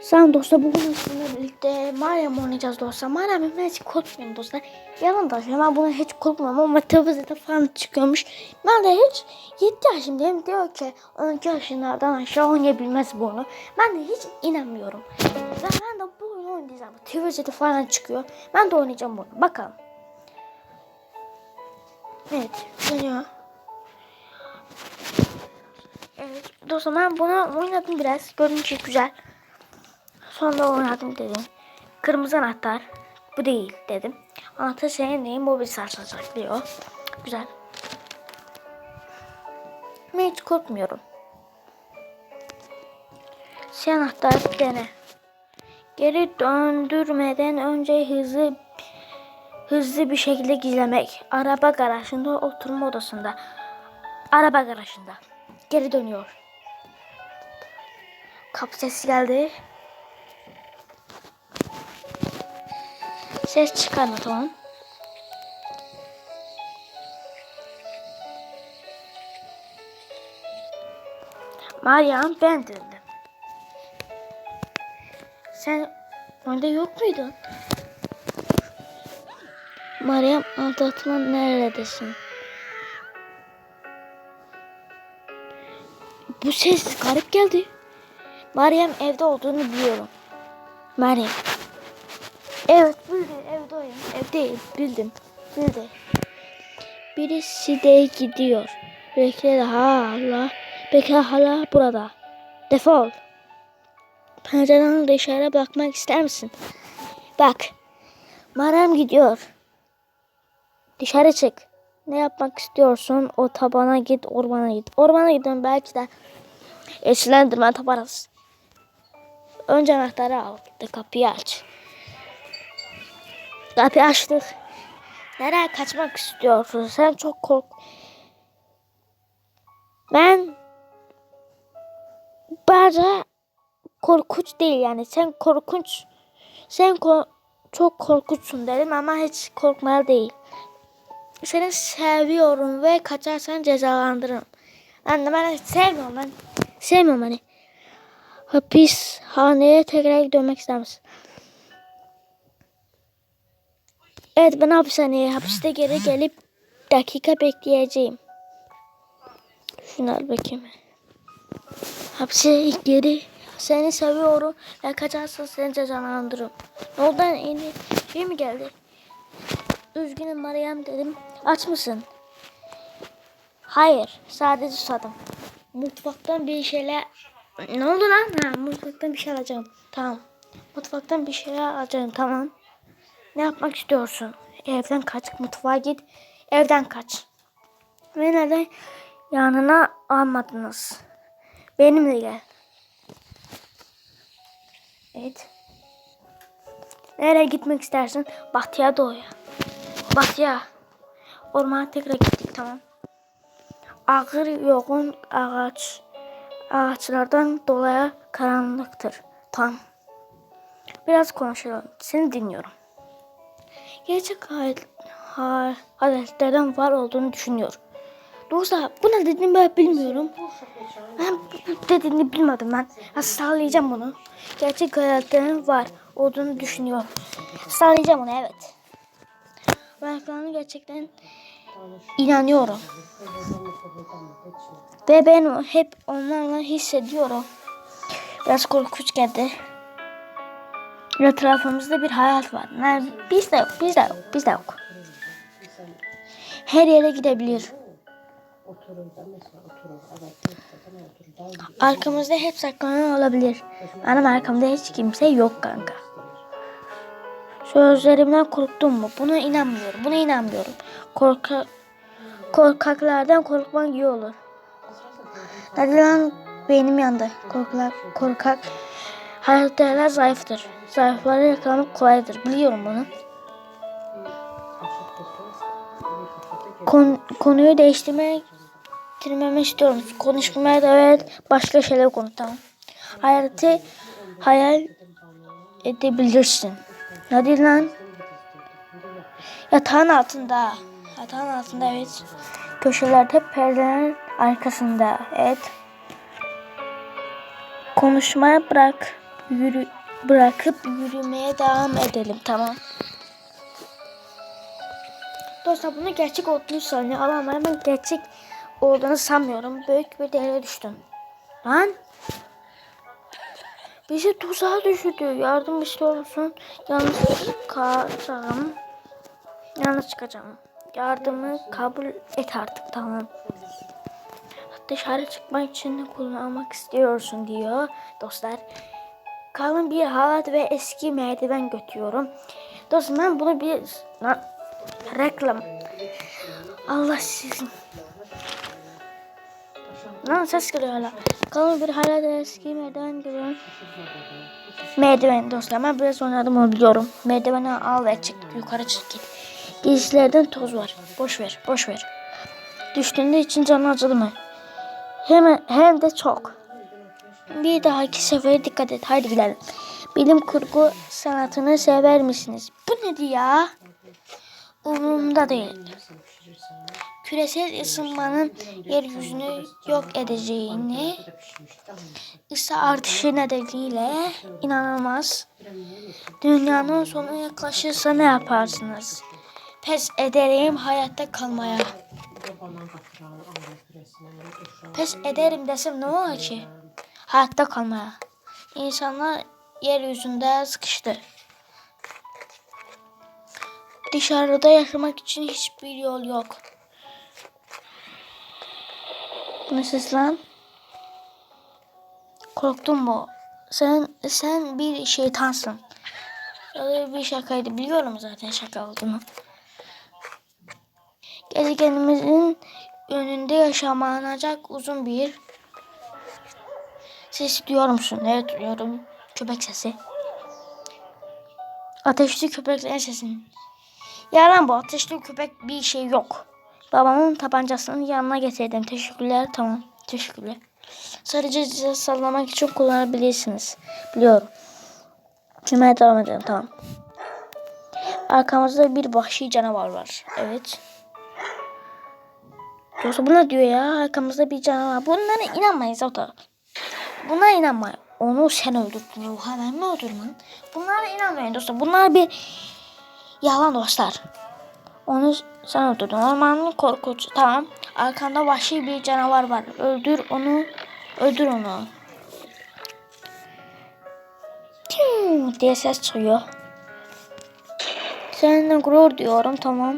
Selam dostlar bugün sizinle birlikte Mario oynayacağız dostlar. Mario ben hiç korkmuyorum dostlar. Yalan da ben buna hiç korkmam ama televizyon falan çıkıyormuş. Ben de hiç 7 yaşındayım diyor ki 12 yaşlardan aşağı oynayabilmez bunu. Ben de hiç inanmıyorum. Ve ben de bu oyunu oynayacağım. Televizyon falan çıkıyor. Ben de oynayacağım bunu. Bakalım. Evet. Dönüyor. Evet dostlar ben bunu oynadım biraz. Görünüşü güzel. Sonra oynadım dedim. Kırmızı anahtar. Bu değil dedim. Anahtar senin değil. Mobil sarsa saklıyor. Güzel. Ben hiç korkmuyorum. Şey anahtar dene. Geri döndürmeden önce hızlı hızlı bir şekilde gizlemek. Araba garajında oturma odasında. Araba garajında. Geri dönüyor. Kapı sesi geldi. Ses çıkarma tamam. Meryem ben dedim. Sen önde yok muydun? Meryem aldatma neredesin? Bu ses garip geldi. Meryem evde olduğunu biliyorum. Meryem. Evet bildim evdeyim. Evdeyim bildim. Bildim. Birisi de gidiyor. Bekle hala. Bekle hala burada. Defol. Pencereden dışarı bakmak ister misin? Bak. Meryem gidiyor. Dışarı çık. Ne yapmak istiyorsun? O tabana git, ormana git. Ormana gidin belki de eşlendirme taparız. Önce anahtarı al. De kapıyı aç. Kapıyı açtık. Nereye kaçmak istiyorsun? Sen çok kork. Ben bence korkunç değil yani. Sen korkunç. Sen ko çok korkunçsun dedim ama hiç korkmaya değil. Seni seviyorum ve kaçarsan cezalandırırım. Ben de ben sevmiyorum ben. Sevmiyorum hani. Hapishaneye tekrar dönmek ister Evet ben hapishaneye hapiste geri gelip dakika bekleyeceğim. Şunu al bakayım. Hapse geri seni seviyorum ve kaçarsan seni cezalandırırım. Ne oldu yeni şey mi geldi? Üzgünüm Meryem dedim. Aç mısın? Hayır sadece susadım. Mutfaktan bir şeyler... Ne oldu lan? Ha, mutfaktan bir şey alacağım. Tamam. Mutfaktan bir şeyler alacağım tamam. Ne yapmak istiyorsun? Evden kaç, mutfağa git. Evden kaç. Ve neden yanına almadınız? Benimle gel. Evet. Nereye gitmek istersin? Batıya doğuya. Batıya. Ormana tekrar gittik tamam. Ağır yoğun ağaç ağaçlardan dolayı karanlıktır. Tamam. Biraz konuşalım. Seni dinliyorum gerçek hayat, ha, adetlerden var olduğunu düşünüyor. Dostlar bu ne dediğini ben bilmiyorum. Ben dediğini bilmedim ben. ya sağlayacağım bunu. Gerçek hayatların var olduğunu düşünüyorum. Sağlayacağım onu evet. Ben falan gerçekten inanıyorum. Ve ben hep onlarla hissediyorum. Biraz korkunç geldi. Etrafımızda bir hayat var. Yani bizde yok, bizde yok, bizde yok. Her yere gidebilir. Arkamızda hep saklanan olabilir. Benim arkamda hiç kimse yok kanka. Sözlerimden korktun mu? Buna inanmıyorum. Buna inanmıyorum. Korka korkaklardan korkmak iyi olur. Hadi lan beynim yandı. Korkak, korkak Hayattalar zayıftır. Zayıfları yakalamak kolaydır. Biliyorum bunu. Kon, konuyu değiştirmek bitirmemi istiyorum. Konuşmaya da evet başka şeyler konu tamam. Hayatı hayal edebilirsin. Hadi lan. Yatağın altında. Yatağın altında evet. Köşelerde perdelerin arkasında. Evet. Konuşmaya bırak. yürü bırakıp yürümeye devam edelim tamam. Dostlar bunu gerçek olduğunu sanıyor ama ben gerçek olduğunu sanmıyorum. Büyük bir deliğe düştüm. Lan! Bizi tuzağa düşürdü. Yardım istiyor musun? Yalnız çıkacağım. Yalnız çıkacağım. Yardımı kabul et artık tamam. Dışarı çıkmak için kullanmak istiyorsun diyor dostlar. Kalın bir halat ve eski merdiven götürüyorum. Dostum ben bunu bir lan, reklam. Allah sizin. Lan ses geliyor hala. Kalın bir halat ve eski merdiven görüyorum. Merdiven dostlar ben biraz oynadım onu biliyorum. Merdiveni al ve çık yukarı çık git. Giysilerden toz var. Boş ver boş ver. Düştüğünde için canı acıdı mı? Hem, hem de çok. Bir dahaki sefere dikkat et. Haydi gidelim. Bilim kurgu sanatını sever misiniz? Bu nedir ya? Umurumda değil. Küresel ısınmanın yeryüzünü yok edeceğini, ısı artışı nedeniyle inanılmaz. Dünyanın sonu yaklaşırsa ne yaparsınız? Pes ederim hayatta kalmaya. Pes ederim desem ne olur ki? Hayatta kalmaya. İnsanlar yeryüzünde sıkıştı. Dışarıda yaşamak için hiçbir yol yok. Ne ses lan? Korktum bu. Sen sen bir şeytansın. Öyle bir şakaydı. Biliyorum zaten şaka olduğunu. Gezegenimizin önünde yaşamanacak uzun bir ses duyuyor musun? Evet duyuyorum. Köpek sesi. Ateşli köpeklerin sesini. Yalan bu. Ateşli köpek bir şey yok. Babamın tabancasını yanına getirdim. Teşekkürler. Tamam. Teşekkürler. Sadece size sallamak için kullanabilirsiniz. Biliyorum. Cümleye devam edelim. Tamam. Arkamızda bir vahşi canavar var. Evet. Yoksa bu ne diyor ya? Arkamızda bir canavar. Bunlara inanmayız o da. Buna inanmayın. Onu sen öldürdün. Oha ben mi öldürdüm? Bunlara inanmayın dostlar. Bunlar bir yalan dostlar. Onu sen öldürdün. Ormanın korkunç. Tamam. Arkanda vahşi bir canavar var. Öldür onu. Öldür onu. Tim diye ses çıkıyor. Seninle gurur diyorum tamam.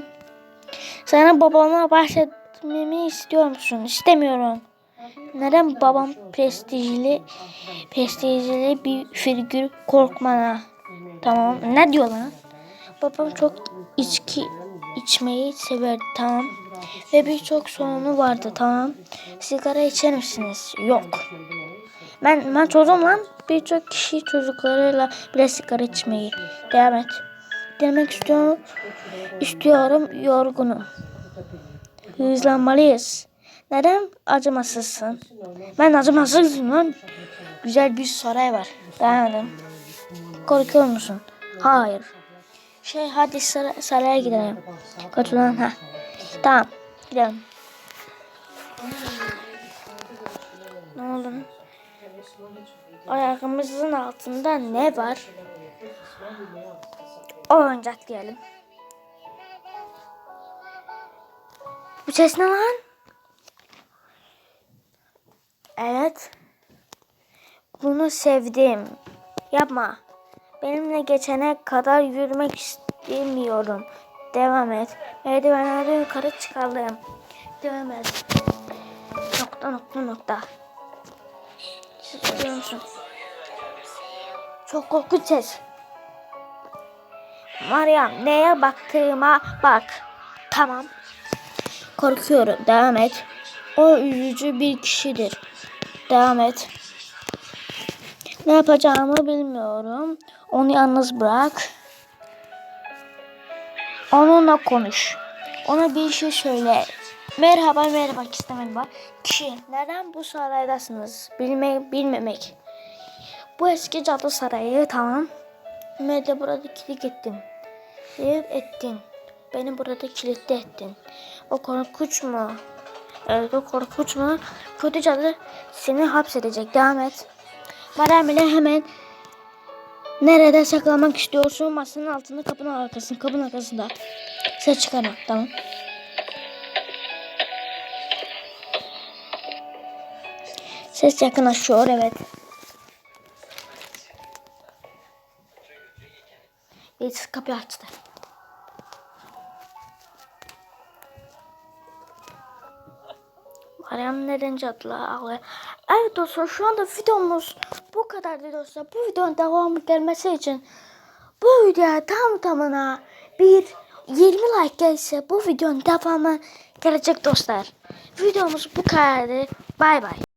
Sana babama bahsetmemi istiyor musun? İstemiyorum. Neden babam prestijli prestijli bir figür korkmana? Tamam. Ne diyor lan? Babam çok içki içmeyi severdi tamam. Ve birçok sorunu vardı tamam. Sigara içer misiniz? Yok. Ben ben çocuğum lan. Birçok kişi çocuklarıyla bile sigara içmeyi. Devam et. Demek istiyorum. İstiyorum yorgunum. Hızlanmalıyız. Neden acımasızsın? Ben acımasızım lan. Güzel bir saray var. Edelim. Korkuyor musun? Hayır. Şey hadi sar saraya gidelim. Kaçılan ha. Tamam. Gidelim. Ne oldu? Ayağımızın altında ne var? Oyuncak diyelim. Bu ses ne lan? Evet. Bunu sevdim. Yapma. Benimle geçene kadar yürümek istemiyorum. Devam et. Merdivenlere yukarı çıkalım. Devam et. Nokta nokta nokta. Duyuyor musun? Çok korkunç ses. Meryem neye baktığıma bak. Tamam. Korkuyorum. Devam et. O üzücü bir kişidir. Devam et. Ne yapacağımı bilmiyorum. Onu yalnız bırak. Onunla konuş. Ona bir şey söyle. Merhaba merhaba istemedim bak. Kişi neden bu saraydasınız? Bilme, bilmemek. Bu eski cadı sarayı tamam. De burada kilit ettin. Ev ettin. Beni burada kilitli ettin. O korkunç mu? Evet o korkunç mu? Kötü cadı seni hapsedecek. Devam et. Meryem ile hemen Nerede saklamak istiyorsun? Masanın altında, kapının arkasında, kapının arkasında. Ses çıkarma. Tamam. Ses yakınlaşıyor evet. Birisi kapıyı açtı. Meryem neden cadılar ağlıyor? Evet dostlar şu anda videomuz bu kadardı dostlar. Bu videonun devamı gelmesi için bu videoya tam tamına bir 20 like gelirse bu videonun devamı gelecek dostlar. Videomuz bu kadardı. Bay bay.